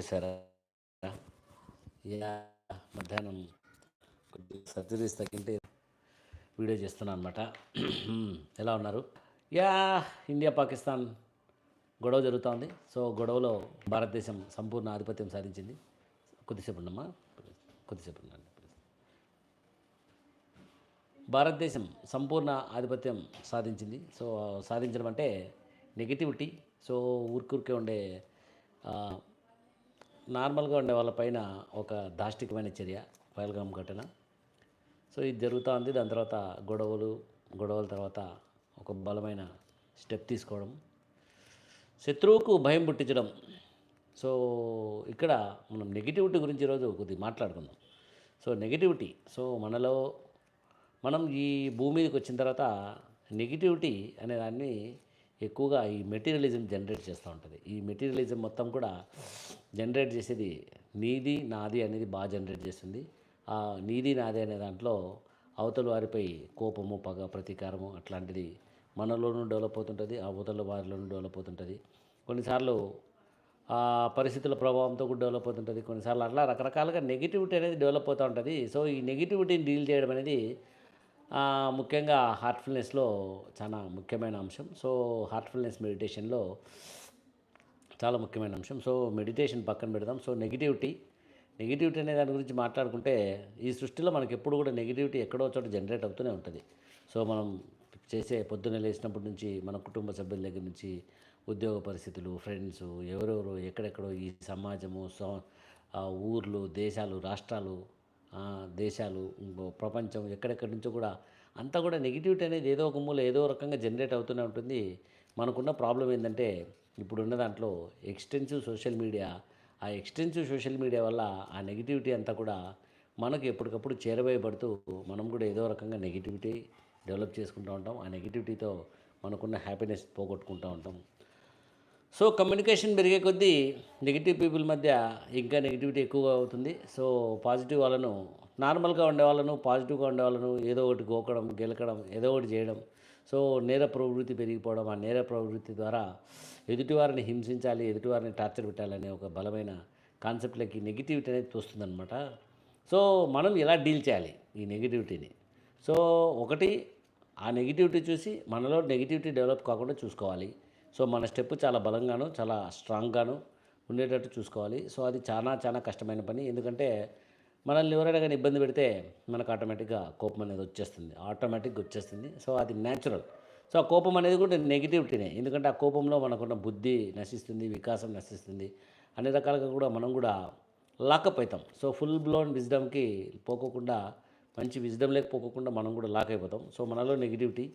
చేశారా యా మధ్యాహ్నం కొద్దిగా సర్జరీస్ తగ్గింటే వీడియో చేస్తున్నాను అనమాట ఎలా ఉన్నారు? యా ఇండియా పాకిస్తాన్ గొడవ జరుగుతోంది. సో గొడవలో భారతదేశం సంపూర్ణ ఆధిపత్యం సాధించింది. కొద్దిసేపు ఉండమ్మా. కొద్దిసేపు ఉండండి. భారతదేశం సంపూర్ణ ఆధిపత్యం సాధించింది. సో సాధించడం అంటే నెగిటివిటీ సో ఊరికూరికే ఉండే నార్మల్గా ఉండే వాళ్ళపైన ఒక దాష్టికమైన చర్య పైల్గామ్ ఘటన. సో ఇది జరుగుతూ ఉంది. దాని తర్వాత గొడవలు గొడవల తర్వాత ఒక బలమైన స్టెప్ తీసుకోవడం. శత్రువుకు భయం పుట్టించడం. సో ఇక్కడ మనం నెగిటివిటీ గురించి ఈరోజు కొద్దిగా మాట్లాడుకుందాం. సో నెగిటివిటీ సో మనలో మనం ఈ భూమి మీదకి వచ్చిన తర్వాత నెగిటివిటీ అనే దాన్ని ఎక్కువగా ఈ మెటీరియలిజం జనరేట్ చేస్తూ ఉంటుంది. ఈ మెటీరియలిజం మొత్తం కూడా జనరేట్ చేసేది నీది నాది అనేది బాగా జనరేట్ చేస్తుంది. ఆ నీది నాది అనే దాంట్లో అవతల వారిపై కోపము పగ ప్రతీకారము అట్లాంటిది మనలోనూ డెవలప్ అవుతుంటుంది అవతల వారిలోనూ డెవలప్ అవుతుంటుంది. కొన్నిసార్లు ఆ పరిస్థితుల ప్రభావంతో కూడా డెవలప్ అవుతుంటుంది. కొన్నిసార్లు అట్లా రకరకాలుగా నెగిటివిటీ అనేది డెవలప్ అవుతూ ఉంటుంది. సో ఈ నెగిటివిటీని డీల్ చేయడం అనేది ముఖ్యంగా హార్ట్ఫుల్నెస్లో చాలా ముఖ్యమైన అంశం. సో హార్ట్ఫుల్నెస్ మెడిటేషన్లో చాలా ముఖ్యమైన అంశం. సో మెడిటేషన్ పక్కన పెడదాం. సో నెగిటివిటీ నెగిటివిటీ అనే దాని గురించి మాట్లాడుకుంటే ఈ సృష్టిలో మనకి ఎప్పుడు కూడా నెగిటివిటీ ఎక్కడో చోట జనరేట్ అవుతూనే ఉంటుంది. సో మనం చేసే పొద్దున్న లేచినప్పటి నుంచి మన కుటుంబ సభ్యుల దగ్గర నుంచి ఉద్యోగ పరిస్థితులు ఫ్రెండ్స్ ఎవరెవరు ఎక్కడెక్కడో ఈ సమాజము సో ఊర్లు దేశాలు రాష్ట్రాలు దేశాలు ప్రపంచం ఎక్కడెక్కడి నుంచో కూడా అంతా కూడా నెగిటివిటీ అనేది ఏదో ఒక మూల ఏదో రకంగా జనరేట్ అవుతూనే ఉంటుంది. మనకున్న ప్రాబ్లం ఏంటంటే ఇప్పుడున్న దాంట్లో ఎక్స్టెన్సివ్ సోషల్ మీడియా ఆ ఎక్స్టెన్సివ్ సోషల్ మీడియా వల్ల ఆ నెగిటివిటీ అంతా కూడా మనకు ఎప్పటికప్పుడు చేరవేయబడుతూ మనం కూడా ఏదో రకంగా నెగిటివిటీ డెవలప్ చేసుకుంటూ ఉంటాం. ఆ నెగిటివిటీతో మనకున్న హ్యాపీనెస్ పోగొట్టుకుంటూ ఉంటాం. సో కమ్యూనికేషన్ పెరిగే కొద్దీ నెగిటివ్ పీపుల్ మధ్య ఇంకా నెగిటివిటీ ఎక్కువగా అవుతుంది. సో పాజిటివ్ వాళ్ళను నార్మల్గా ఉండే వాళ్ళను పాజిటివ్గా ఉండే వాళ్ళను ఏదో ఒకటి గోకడం గెలకడం ఏదో ఒకటి చేయడం. సో నేర ప్రవృత్తి పెరిగిపోవడం ఆ నేర ప్రవృత్తి ద్వారా ఎదుటివారిని హింసించాలి ఎదుటివారిని టార్చర్ పెట్టాలనే ఒక బలమైన కాన్సెప్ట్లకి నెగిటివిటీ అనేది వస్తుందన్నమాట సో మనం ఎలా డీల్ చేయాలి ఈ నెగిటివిటీని? సో ఒకటి ఆ నెగిటివిటీ చూసి మనలో నెగిటివిటీ డెవలప్ కాకుండా చూసుకోవాలి. సో మన స్టెప్ చాలా బలంగాను చాలా స్ట్రాంగ్గాను ఉండేటట్టు చూసుకోవాలి. సో అది చాలా చాలా కష్టమైన పని. ఎందుకంటే మనల్ని ఎవరైనా కానీ ఇబ్బంది పెడితే మనకు ఆటోమేటిక్గా కోపం అనేది వచ్చేస్తుంది. ఆటోమేటిక్గా వచ్చేస్తుంది. సో అది న్యాచురల్ సో ఆ కోపం అనేది కూడా నెగిటివిటీనే ఎందుకంటే ఆ కోపంలో మనకున్న బుద్ధి నశిస్తుంది వికాసం నశిస్తుంది. అన్ని రకాలుగా కూడా మనం కూడా లాకప్ అవుతాం. సో ఫుల్ బ్లోన్ విజ్డమ్కి పోకోకుండా మంచి విజ్డమ్ లేకపోకుండా మనం కూడా లాక్ అయిపోతాం. సో మనలో నెగిటివిటీ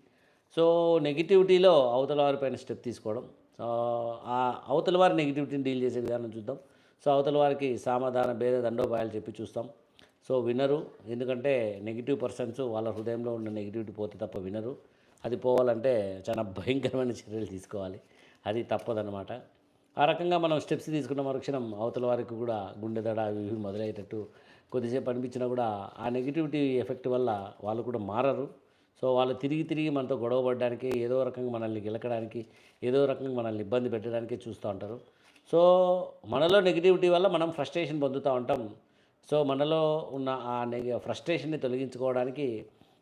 సో నెగిటివిటీలో అవతల వారిపైన స్టెప్ తీసుకోవడం. ఆ అవతల వారి నెగిటివిటీని డీల్ చేసే విధానం చూద్దాం. సో అవతల వారికి సామాధాన భేద దండోపాయాలు చెప్పి చూస్తాం. సో వినరు. ఎందుకంటే నెగిటివ్ పర్సన్స్ వాళ్ళ హృదయంలో ఉన్న నెగిటివిటీ పోతే తప్ప వినరు. అది పోవాలంటే చాలా భయంకరమైన చర్యలు తీసుకోవాలి. అది తప్పదనమాట ఆ రకంగా మనం స్టెప్స్ తీసుకున్న మరుక్షణం అవతల వారికి కూడా గుండె దడ అవి ఇవి మొదలయ్యేటట్టు కొద్దిసేపు అనిపించినా కూడా ఆ నెగిటివిటీ ఎఫెక్ట్ వల్ల వాళ్ళు కూడా మారరు. సో వాళ్ళు తిరిగి తిరిగి మనతో గొడవ పడడానికి ఏదో రకంగా మనల్ని గెలకడానికి ఏదో రకంగా మనల్ని ఇబ్బంది పెట్టడానికి చూస్తూ ఉంటారు. సో మనలో నెగిటివిటీ వల్ల మనం ఫ్రస్ట్రేషన్ పొందుతూ ఉంటాం. సో మనలో ఉన్న ఆ నెగ ఫ్రస్ట్రేషన్ని తొలగించుకోవడానికి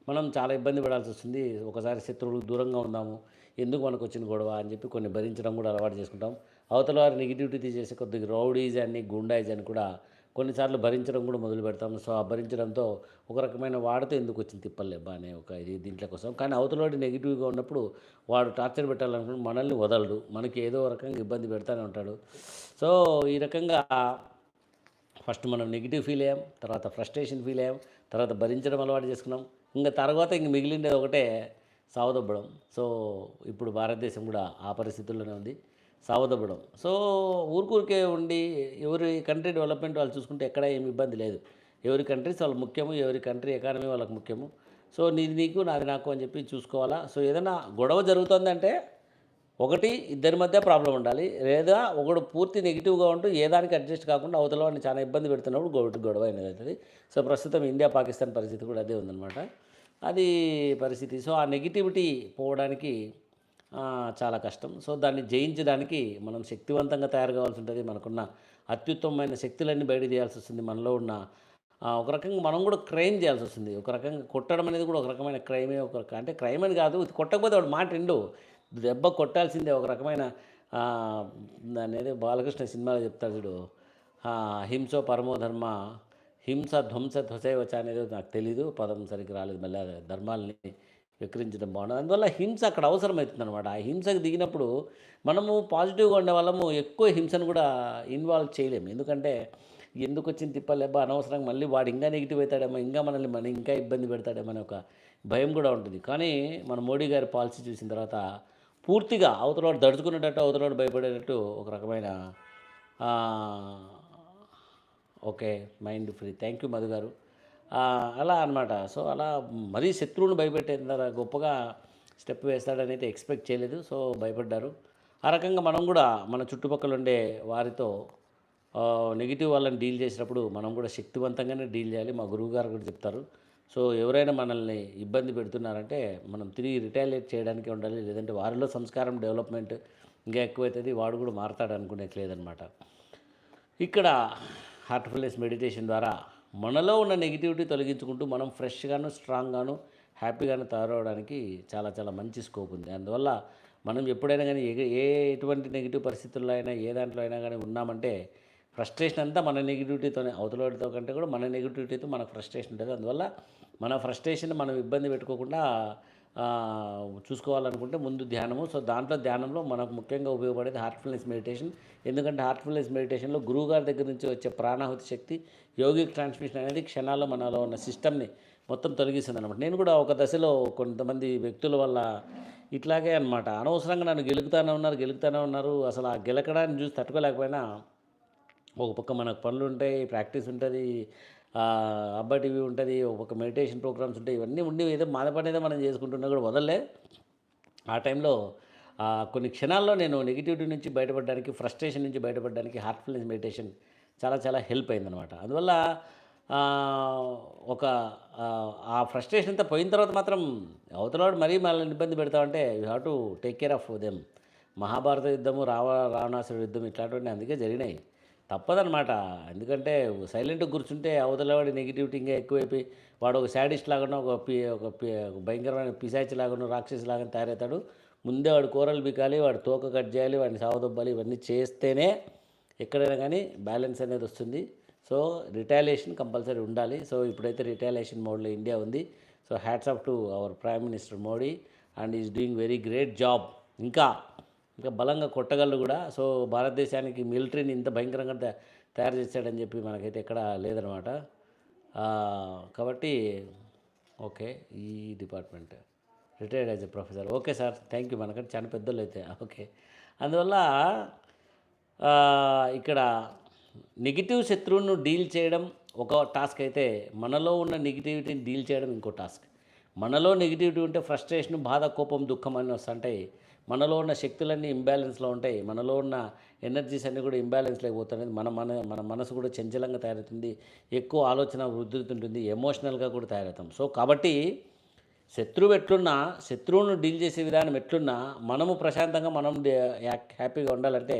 మనం చాలా ఇబ్బంది పడాల్సి వస్తుంది. ఒకసారి శత్రువులకు దూరంగా ఉందాము ఎందుకు మనకు వచ్చిన గొడవ అని చెప్పి కొన్ని భరించడం కూడా అలవాటు చేసుకుంటాం. అవతల వారి నెగిటివిటీ తీసేసి కొద్దిగా రౌడీజ్ అని గుండాయిజ్ అని కూడా కొన్నిసార్లు భరించడం కూడా మొదలు పెడతాం సో ఆ భరించడంతో ఒక రకమైన వాడితో ఎందుకు వచ్చింది తిప్పలేబ్బా అనే ఒక ఇది దీంట్లో కోసం. కానీ అవతలవాడు నెగిటివ్గా ఉన్నప్పుడు వాడు టార్చర్ పెట్టాలనుకుంటే మనల్ని వదలడు. మనకి ఏదో రకంగా ఇబ్బంది పెడతానే ఉంటాడు. సో ఈ రకంగా ఫస్ట్ మనం నెగిటివ్ ఫీల్ అయ్యాం. తర్వాత ఫ్రస్ట్రేషన్ ఫీల్ అయ్యాం. తర్వాత భరించడం అలవాటు చేసుకున్నాం. ఇంకా తర్వాత ఇంక మిగిలిండేది ఒకటే సావదొబ్బడం. సో ఇప్పుడు భారతదేశం కూడా ఆ పరిస్థితుల్లోనే ఉంది. సావదవ్వడం సో ఊరికూరికే ఉండి ఎవరి కంట్రీ డెవలప్మెంట్ వాళ్ళు చూసుకుంటే ఎక్కడ ఏమి ఇబ్బంది లేదు. ఎవరి కంట్రీస్ వాళ్ళకి ముఖ్యము ఎవరి కంట్రీ ఎకానమీ వాళ్ళకి ముఖ్యము. సో నీది నీకు నాది నాకు అని చెప్పి చూసుకోవాలా? సో ఏదైనా గొడవ జరుగుతుందంటే ఒకటి ఇద్దరి మధ్య ప్రాబ్లం ఉండాలి. లేదా ఒకడు పూర్తి నెగిటివ్గా ఉంటూ ఏ దానికి అడ్జస్ట్ కాకుండా అవతల వాడిని చాలా ఇబ్బంది పెడుతున్నప్పుడు గొడవ గొడవ అనేది అవుతుంది. సో ప్రస్తుతం ఇండియా పాకిస్తాన్ పరిస్థితి కూడా అదే ఉందన్నమాట. అది పరిస్థితి. సో ఆ నెగిటివిటీ పోవడానికి చాలా కష్టం. సో దాన్ని జయించడానికి మనం శక్తివంతంగా తయారు కావాల్సి ఉంటుంది మనకున్న అత్యుత్తమమైన శక్తులన్నీ బయట తీయాల్సి వస్తుంది మనలో ఉన్న ఒక రకంగా మనం కూడా క్రైమ్ చేయాల్సి వస్తుంది. ఒక రకంగా కొట్టడం అనేది కూడా ఒక రకమైన క్రైమే ఒక రకం అంటే క్రైమ్ అని కాదు ఇది కొట్టకపోతే వాడు మాట ఎండు దెబ్బ కొట్టాల్సిందే ఒక రకమైన దాని అనేది బాలకృష్ణ సినిమాలో చెప్తాడు చూడు. హింస హింసో పరమో ధర్మ హింస ధ్వంస ధ్వసైవచ అనేది నాకు తెలీదు పదం సరిగ్గా రాలేదు మళ్ళీ ధర్మాలని వికరించడం బాగుండదు. అందువల్ల హింస అక్కడ అవసరమవుతుంది అనమాట ఆ హింసకు దిగినప్పుడు మనము పాజిటివ్గా ఉండే వాళ్ళము ఎక్కువ హింసను కూడా ఇన్వాల్వ్ చేయలేము. ఎందుకంటే ఎందుకు వచ్చిన తిప్పలేబ్బా అనవసరంగా మళ్ళీ వాడు ఇంకా నెగిటివ్ అవుతాడేమో ఇంకా మనల్ని మన ఇంకా ఇబ్బంది పెడతాడేమో అనే ఒక భయం కూడా ఉంటుంది. కానీ మన మోడీ గారి పాలసీ చూసిన తర్వాత పూర్తిగా అవతలవాడు దడుచుకునేటట్టు అవతలవాడు భయపడేటట్టు ఒక రకమైన okay mind free. Thank you Madhu గారు. అలా అనమాట సో అలా మరీ శత్రువుని భయపెట్టేంత గొప్పగా స్టెప్ వేస్తాడనైతే ఎక్స్పెక్ట్ చేయలేదు. సో భయపడ్డారు. ఆ రకంగా మనం కూడా మన చుట్టుపక్కల ఉండే వారితో నెగిటివ్ వాళ్ళని డీల్ చేసినప్పుడు మనం కూడా శక్తివంతంగానే డీల్ చేయాలి. మా గురువు గారు కూడా చెప్తారు. సో ఎవరైనా మనల్ని ఇబ్బంది పెడుతున్నారంటే మనం తిరిగి రిటాలియేట్ చేయడానికి ఉండాలి. లేదంటే వారిలో సంస్కారం డెవలప్మెంట్ ఇంకా ఎక్కువైతుంది. వాడు కూడా మారతాడు అనుకునేట్లేదనమాట ఇక్కడ హార్ట్ఫుల్నెస్ మెడిటేషన్ ద్వారా మనలో ఉన్న నెగిటివిటీ తొలగించుకుంటూ మనం ఫ్రెష్గాను స్ట్రాంగ్గాను హ్యాపీగాను తయారవడానికి చాలా చాలా మంచి స్కోప్ ఉంది. అందువల్ల మనం ఎప్పుడైనా కానీ ఏ ఏ ఎటువంటి నెగిటివ్ పరిస్థితుల్లో అయినా ఏ దాంట్లో అయినా కానీ ఉన్నామంటే ఫ్రస్ట్రేషన్ అంతా మన నెగిటివిటీతోనే అవతలవాడితో కంటే కూడా మన నెగిటివిటీతో మనకు ఫ్రస్ట్రేషన్ ఉంటుంది. అందువల్ల మన ఫ్రస్ట్రేషన్ మనం ఇబ్బంది పెట్టుకోకుండా చూసుకోవాలనుకుంటే ముందు ధ్యానము. సో దాంట్లో ధ్యానంలో మనకు ముఖ్యంగా ఉపయోగపడేది హార్ట్ఫుల్నెస్ మెడిటేషన్ ఎందుకంటే హార్ట్ఫుల్నెస్ మెడిటేషన్లో గురువు గారి దగ్గర నుంచి వచ్చే ప్రాణాహుతి శక్తి యోగిక్ ట్రాన్స్మిషన్ అనేది క్షణాల్లో మనలో ఉన్న సిస్టమ్ని మొత్తం తొలగిస్తుంది అనమాట నేను కూడా ఒక దశలో కొంతమంది వ్యక్తుల వల్ల ఇట్లాగే అనమాట అనవసరంగా నన్ను గెలుకుతానే ఉన్నారు గెలుకుతానే ఉన్నారు. అసలు ఆ గెలకడాన్ని చూసి తట్టుకోలేకపోయినా ఒక పక్క మనకు పనులు ఉంటాయి ప్రాక్టీస్ ఉంటుంది అబ్బా టీవీ ఉంటుంది ఒక మెడిటేషన్ ప్రోగ్రామ్స్ ఉంటాయి ఇవన్నీ ఉండి ఏదో మన పని ఏదో మనం చేసుకుంటున్నా కూడా వదలలే. ఆ టైంలో కొన్ని క్షణాల్లో నేను నెగిటివిటీ నుంచి బయటపడడానికి ఫ్రస్ట్రేషన్ నుంచి బయటపడడానికి హార్ట్ఫుల్నెస్ మెడిటేషన్ చాలా చాలా హెల్ప్ అయిందనమాట అందువల్ల ఒక ఆ, ఆ ఫ్రస్ట్రేషన్ అంతా పోయిన తర్వాత మాత్రం అవతలవాడు మరీ మనల్ని ఇబ్బంది పెడతామంటే you have to take care of them Mahabharata యుద్ధము రావ రావణాసురుడు యుద్ధం ఇట్లాంటివన్నీ అందుకే జరిగినాయి. తప్పదనమాట ఎందుకంటే సైలెంట్గా కూర్చుంటే అవతలవాడి నెగిటివిటీ ఇంకా ఎక్కువైపోయి వాడు ఒక శాడిస్ట్ లాగానో ఒక పి ఒక పి ఒక భయంకరమైన పిశాచి లాగానో రాక్షసి లాగానో తయారవుతాడు. ముందే వాడు కూరలు బికాలి వాడు తోక కట్ చేయాలి వాడిని సావదొబ్బాలి ఇవన్నీ చేస్తేనే ఎక్కడైనా కానీ బ్యాలెన్స్ అనేది వస్తుంది. సో రిటాలియేషన్ కంపల్సరీ ఉండాలి. సో ఇప్పుడైతే రిటాలియేషన్ మోడ్లో ఇండియా ఉంది. So hats off to our prime minister Modi and is doing very great job. ఇంకా ఇంకా బలంగా కొట్టగలరు కూడా. సో భారతదేశానికి మిలిటరీని ఇంత భయంకరంగా తయారు చేశాడని చెప్పి మనకైతే ఎక్కడ లేదనమాట. కాబట్టి ఓకే ఈ department retired as a professor. Okay sir thank you. మనకంటే చాలా పెద్దోళ్ళు అయితే ఓకే. అందువల్ల ఇక్కడ నెగిటివ్ శత్రువును డీల్ చేయడం ఒక టాస్క్ అయితే మనలో ఉన్న నెగిటివిటీని డీల్ చేయడం ఇంకో టాస్క్. మనలో నెగిటివిటీ ఉంటే ఫ్రస్ట్రేషన్ బాధ కోపం దుఃఖం అని వస్తుంటాయి. మనలో ఉన్న శక్తులన్నీ ఇంబ్యాలెన్స్లో ఉంటాయి. మనలో ఉన్న ఎనర్జీస్ అన్నీ కూడా ఇంబ్యాలెన్స్లో అయిపోతున్నాయి మన మన మన మనసు కూడా చంచలంగా తయారవుతుంది. ఎక్కువ ఆలోచన ఉధృతుంటుంది ఎమోషనల్గా కూడా తయారవుతాం. సో కాబట్టి శత్రువు ఎట్లున్నా శత్రువును డీల్ చేసే విధానం ఎట్లున్నా మనము ప్రశాంతంగా మనం హ్యాపీగా ఉండాలంటే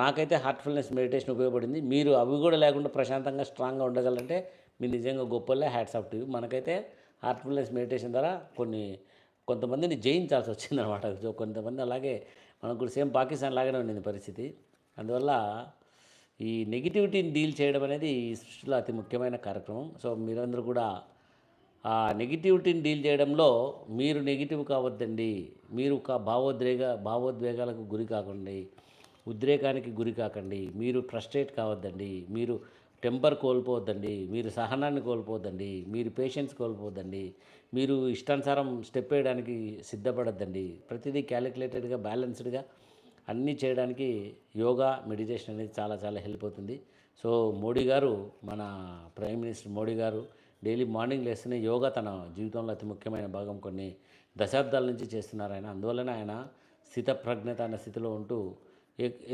నాకైతే హార్ట్ఫుల్నెస్ మెడిటేషన్ ఉపయోగపడింది. మీరు అవి కూడా లేకుండా ప్రశాంతంగా స్ట్రాంగ్గా ఉండగలంటే మీరు నిజంగా గొప్పలే. హ్యాట్స్ ఆఫ్ టు మనకైతే హార్ట్ఫుల్నెస్ మెడిటేషన్ ద్వారా కొన్ని కొంతమందిని జయించాల్సి వచ్చిందనమాట సో కొంతమంది అలాగే మనకు కూడా సేమ్ పాకిస్తాన్ లాగానే ఉండింది పరిస్థితి. అందువల్ల ఈ నెగిటివిటీని డీల్ చేయడం అనేది ఈ సృష్టిలో అతి ముఖ్యమైన కార్యక్రమం. సో మీరందరూ కూడా ఆ నెగిటివిటీని డీల్ చేయడంలో మీరు నెగిటివ్ కావద్దండి. మీరు కా భావోద్వేగ భావోద్వేగాలకు గురి కాకండి. ఉద్రేకానికి గురి కాకండి. మీరు ఫ్రస్ట్రేట్ కావద్దండి. మీరు టెంపర్ కోల్పోవద్దండి మీరు సహనాన్ని కోల్పోవద్దండి మీరు పేషెన్స్ కోల్పోవద్దండి మీరు ఇష్టానుసారం స్టెప్ వేయడానికి సిద్ధపడద్దండి. ప్రతిదీ క్యాలిక్యులేటెడ్గా బ్యాలెన్స్డ్గా అన్నీ చేయడానికి యోగా మెడిటేషన్ అనేది చాలా చాలా హెల్ప్ అవుతుంది. సో మోడీ గారు మన ప్రైమ్ మినిస్టర్ మోడీ గారు డైలీ మార్నింగ్ లేస్తేనే యోగా తన జీవితంలో అతి ముఖ్యమైన భాగం. కొన్ని దశాబ్దాల నుంచి చేస్తున్నారు ఆయన. అందువలన ఆయన స్థితప్రజ్ఞత అనే స్థితిలో ఉంటూ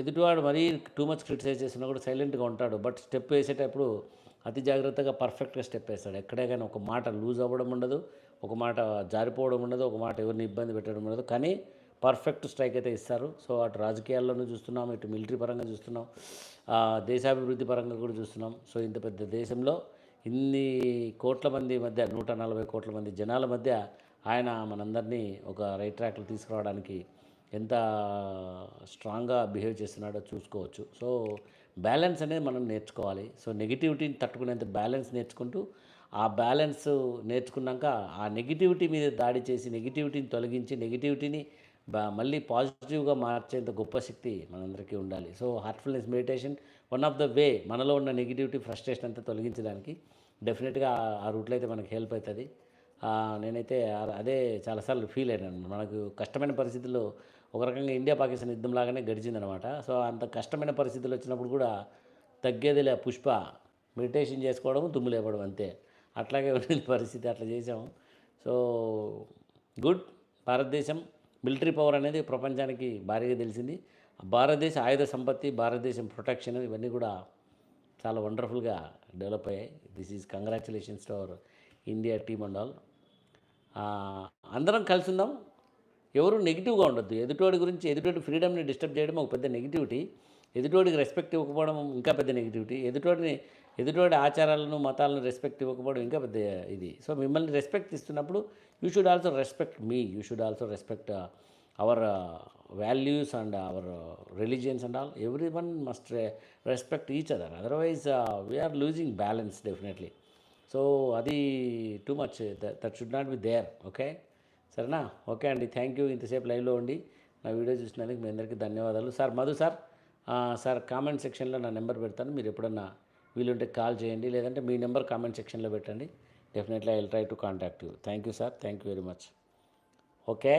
ఎదుటివాడు మరీ టూ మచ్ క్రిటిసైజ్ చేసినా కూడా సైలెంట్గా ఉంటాడు. బట్ స్టెప్ వేసేటప్పుడు అతి జాగ్రత్తగా పర్ఫెక్ట్గా స్టెప్ వేస్తాడు. ఎక్కడే కానీ ఒక మాట లూజ్ అవ్వడం ఉండదు ఒక మాట జారిపోవడం ఉండదు ఒక మాట ఎవరిని ఇబ్బంది పెట్టడం ఉండదు. కానీ పర్ఫెక్ట్ స్ట్రైక్ అయితే ఇస్తారు. సో అటు రాజకీయాల్లోనూ చూస్తున్నాం ఇటు మిలిటరీ పరంగా చూస్తున్నాం దేశాభివృద్ధి పరంగా కూడా చూస్తున్నాం. సో ఇంత పెద్ద దేశంలో ఇన్ని కోట్ల మంది మధ్య నూట నలభై కోట్ల మంది జనాల మధ్య ఆయన మనందరినీ ఒక రైట్ ట్రాక్లో తీసుకురావడానికి ఎంత స్ట్రాంగ్గా బిహేవ్ చేస్తున్నాడో చూసుకోవచ్చు. సో బ్యాలెన్స్ అనేది మనం నేర్చుకోవాలి. సో నెగిటివిటీని తట్టుకునేంత బ్యాలెన్స్ నేర్చుకుంటూ ఆ బ్యాలెన్స్ నేర్చుకున్నాక ఆ నెగిటివిటీ మీద దాడి చేసి నెగిటివిటీని తొలగించి నెగిటివిటీని మళ్ళీ పాజిటివ్గా మార్చేంత గొప్ప శక్తి మనందరికీ ఉండాలి. So heartfulness meditation one of the way మనలో ఉన్న నెగిటివిటీ ఫ్రస్ట్రేషన్ అంతా తొలగించడానికి డెఫినెట్గా ఆ- రూట్లో అయితే మనకి హెల్ప్ అవుతుంది. నేనైతే అదే చాలాసార్లు ఫీల్ అయినాను. మనకు కష్టమైన పరిస్థితుల్లో ఒక రకంగా ఇండియా పాకిస్తాన్ యుద్ధం లాగానే గడిచిందనమాట సో అంత కష్టమైన పరిస్థితులు వచ్చినప్పుడు కూడా తగ్గేదిలే పుష్ప. మెడిటేషన్ చేసుకోవడం దుమ్ము లేపడం అంతే. అట్లాగే ఉండే పరిస్థితి అట్లా చేసాము సో గుడ్. భారతదేశం మిలిటరీ పవర్ అనేది ప్రపంచానికి భారీగా తెలిసింది. భారతదేశ ఆయుధ సంపత్తి భారతదేశం ప్రొటెక్షన్ ఇవన్నీ కూడా చాలా వండర్ఫుల్గా డెవలప్ అయ్యాయి. This is congratulations to our India team and all అందరం కలిసి ఉందాం. ఎవరు నెగిటివ్గా ఉండొద్దు. ఎదుటోడి గురించి ఎదుటోడి ఫ్రీడమ్ని డిస్టర్బ్ చేయడం ఒక పెద్ద నెగిటివిటీ ఎదుటోడికి రెస్పెక్ట్ ఇవ్వకపోవడం ఇంకా పెద్ద నెగిటివిటీ ఎదుటోడిని ఎదుటోడి ఆచారాలను మతాలను రెస్పెక్ట్ ఇవ్వకపోవడం ఇంకా పెద్ద ఇది. సో మిమ్మల్ని రెస్పెక్ట్ ఇస్తున్నప్పుడు you should also respect me you should also respect our values and our religions and all everyone must respect each other otherwise we are losing balance definitely so అది too much that should not be there okay సరేనా? Okay అండి. Thank you ఇంతసేపు లైవ్లో ఉండి నా video చూసినందుకు మీ అందరికీ ధన్యవాదాలు. Sir Madhu sir sir comment సెక్షన్లో నా నెంబర్ పెడతాను. మీరు ఎప్పుడన్నా వీలుంటే కాల్ చేయండి. లేదంటే మీ నెంబర్ కామెంట్ సెక్షన్లో పెట్టండి. Definitely I will try to contact you thank you sir thank you very much okay